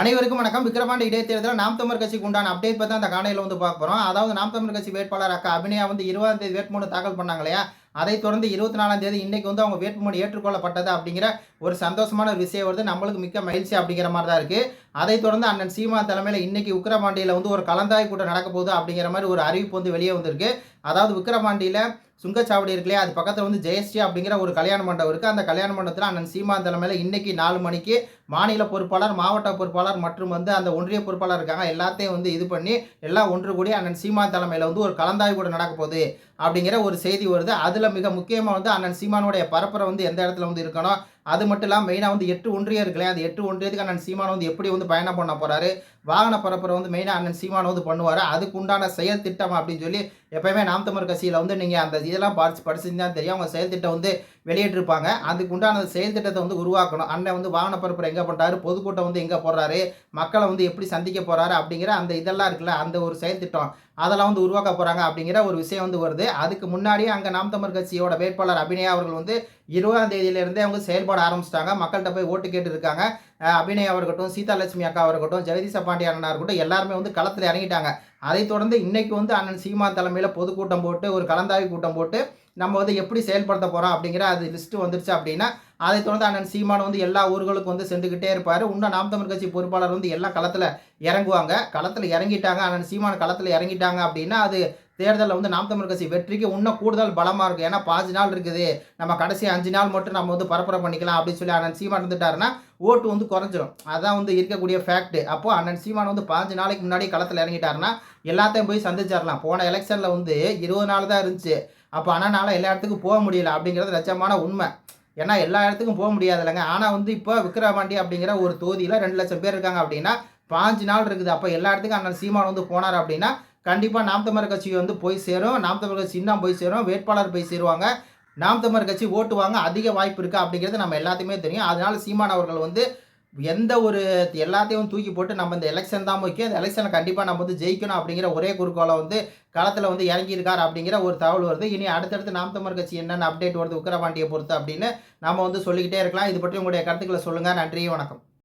அனைவருக்கும் வணக்கம். விக்கிரவாண்டி இடைத்தேர்தலில் நாம் தமிழர் கட்சிக்கு உண்டான அப்டேட் பற்றி அந்த காணையில் வந்து பார்க்க போகிறோம் அதாவது நாம் தமிழர் கட்சி வேட்பாளர் அக்கா அபிநயா வந்து இருபதாம் தேதி வேட்புமனு தாக்கல் பண்ணாங்க இல்லையா? அதைத் தொடர்ந்து இருபத்தி நாலாம் தேதி இன்னைக்கு வந்து அவங்க வேட்புமனு ஏற்றுக்கொள்ளப்பட்டது அப்படிங்கிற ஒரு சந்தோஷமான ஒரு விஷயம் வருது. நம்மளுக்கு மிக்க மகிழ்ச்சி அப்படிங்கிற மாதிரி தான் இருக்குது அதைத் தொடர்ந்து அண்ணன் சீமா தலைமையில் இன்னைக்கு விக்கிரவாண்டியில் வந்து ஒரு கலந்தாய் கூட்டம் நடக்க போகுது அப்படிங்கிற மாதிரி ஒரு அறிவிப்பு வந்து வெளியே வந்திருக்கு. அதாவது விக்கிரவாண்டியில் சுங்கச்சாவடி இருக்குல்லையா? அது பக்கத்தில் வந்து ஜெயஸ்ரீ அப்படிங்கிற ஒரு கல்யாண மண்டபம் இருக்குது அந்த கல்யாண மண்டபத்தில் அண்ணன் சீமா தலைமையில் இன்றைக்கி நாலு மணிக்கு மாநில பொறுப்பாளர் மாவட்ட பொறுப்பாளர் மற்றும் வந்து அந்த ஒன்றிய பொறுப்பாளர் இருக்காங்க. எல்லாத்தையும் வந்து இது பண்ணி எல்லாம் ஒன்று கூடி அண்ணன் சீமான் தலைமையில் வந்து ஒரு கலந்தாய்வு கூட நடக்க போகுது அப்படிங்கிற ஒரு செய்தி வருது. அதில் மிக முக்கியமாக வந்து அண்ணன் சீமானுடைய பரப்புரை வந்து எந்த இடத்துல வந்து இருக்கணும்? அது மட்டும் இல்லாமல் மெயினாக வந்து எட்டு ஒன்றியம் இருக்குல்லையா அந்த எட்டு ஒன்றியத்துக்கு அண்ணன் சீமான் வந்து எப்படி வந்து பயணம் பண்ண போகிறாரு வாகன பரப்புரை வந்து மெயினாக அண்ணன் சீமான் வந்து பண்ணுவார் அதுக்கு உண்டான செயல் திட்டம் அப்படின்னு சொல்லி எப்பயுமே நாம் தமிழ் கட்சியில் வந்து நீங்கள் அந்த இதெல்லாம் படிச்சு படிச்சுருந்தா தெரியும். அவங்க செயல் திட்டம் வந்து வெளியிட்டிருப்பாங்க. அதுக்கு உண்டான செயல் திட்டத்தை வந்து உருவாக்கணும். அண்ணன் வந்து வாகன பரப்புரை எங்கே பண்ணுறாரு பொதுக்கூட்டம் வந்து எங்கே போடுறாரு மக்களை வந்து எப்படி சந்திக்க போகிறாரு அப்படிங்கிற அந்த இதெல்லாம் இருக்குல்ல அந்த ஒரு செயல் திட்டம். அதெல்லாம் வந்து உருவாக்க போகிறாங்க அப்படிங்கிற ஒரு விஷயம் வந்து வருது. அதுக்கு முன்னாடியே அங்கே நாம் தமிழ் கட்சியோட வேட்பாளர் அபிநயா அவர்கள் வந்து இருபதாம் தேதியிலேருந்தே அவங்க செயல்பட ஆரம்பிச்சிட்டாங்க. மக்கள்கிட்ட போய் ஓட்டு கேட்டு இருக்காங்க அபிநயா இருக்கட்டும் சீதாலட்சுமி அக்கா இருக்கட்டும் ஜெகதீச பாண்டிய அண்ணா இருக்கட்டும் எல்லாருமே வந்து களத்தில் இறங்கிட்டாங்க. அதைத் தொடர்ந்து இன்னைக்கு வந்து அண்ணன் சீமா தலைமையில் பொதுக்கூட்டம் போட்டு ஒரு கலந்தாய்வு கூட்டம் போட்டு நம்ம வந்து எப்படி செயல்படுத்த போகிறோம் அப்படிங்கிற அது லிஸ்ட்டு வந்துருச்சு அப்படின்னா அதை தொடர்ந்து அண்ணன் சீமான் வந்து எல்லா ஊர்களுக்கும் வந்து சென்றுக்கிட்டே இருப்பார். இன்னும் நாம் தமிழ் கட்சி பொறுப்பாளர் வந்து எல்லா களத்தில் இறங்குவாங்க. களத்தில் இறங்கிட்டாங்க. அண்ணன் சீமான் களத்தில் இறங்கிட்டாங்க அப்படின்னா அது தேர்தலில் வந்து நாம் தமிழ் கட்சி வெற்றிக்கு இன்னும் கூடுதல் பலமாக இருக்கும் ஏன்னா பாஞ்சு நாள் இருக்குது. நம்ம கடைசி அஞ்சு நாள் மட்டும் நம்ம வந்து பரப்புரை பண்ணிக்கலாம் அப்படின்னு சொல்லி அண்ணன் சீமான் இருந்துட்டாருன்னா ஓட்டு வந்து குறைஞ்சிரும். அதான் வந்து இருக்கக்கூடிய ஃபேக்ட் அப்போ அண்ணன் சீமான் வந்து பாஞ்சு நாளைக்கு முன்னாடி களத்தில் இறங்கிட்டாருன்னா எல்லாத்தையும் போய் சந்திச்சிடலாம். போன எலெக்ஷனில் வந்து இருபது நாள் தான் இருந்துச்சு. அப்போ அண்ணனால் எல்லா இடத்துக்கும் போக முடியல அப்படிங்கிறது லட்சமான உண்மை. ஏன்னா எல்லா இடத்துக்கும் போக முடியாது இல்லைங்க ஆனால் வந்து இப்போ விக்ரவாண்டி அப்படிங்கிற ஒரு தொகுதியில் ரெண்டு லட்சம் பேர் இருக்காங்க அப்படின்னா பாஞ்சு நாள் இருக்குது. அப்போ எல்லா இடத்துக்கும் அண்ணன் சீமான் வந்து போனார் அப்படின்னா கண்டிப்பாக நாம் தமிழர் கட்சி வந்து போய் சேரும். நாம் தமிழர் கட்சி இன்னும் போய் சேரும். வேட்பாளர் போய் சேருவாங்க. நாம் தமிழர் கட்சி ஓட்டுவாங்க அதிக வாய்ப்பு இருக்குது அப்படிங்கிறது நம்ம எல்லாத்தையுமே தெரியும். அதனால சீமான் அவர்கள் வந்து எந்த ஒரு எல்லாத்தையும் தூக்கி போட்டு நம்ம இந்த எலெக்ஷன் தான் முக்கியம். இந்த எலெக்ஷனை கண்டிப்பாக நம்ம வந்து ஜெயிக்கணும் அப்படிங்கிற ஒரே குறிக்கோளை வந்து களத்தில் வந்து இறங்கியிருக்கார் அப்படிங்கிற ஒரு தகவல் வருது. இனி அடுத்தடுத்து நாம் தமிழர் கட்சி என்னென்ன அப்டேட் வருது உக்கரபாண்டியை பொறுத்து அப்படின்னு நம்ம வந்து சொல்லிக்கிட்டே இருக்கலாம். இது பற்றி உங்களுடைய கருத்துக்களை சொல்லுங்கள் நன்றி வணக்கம்.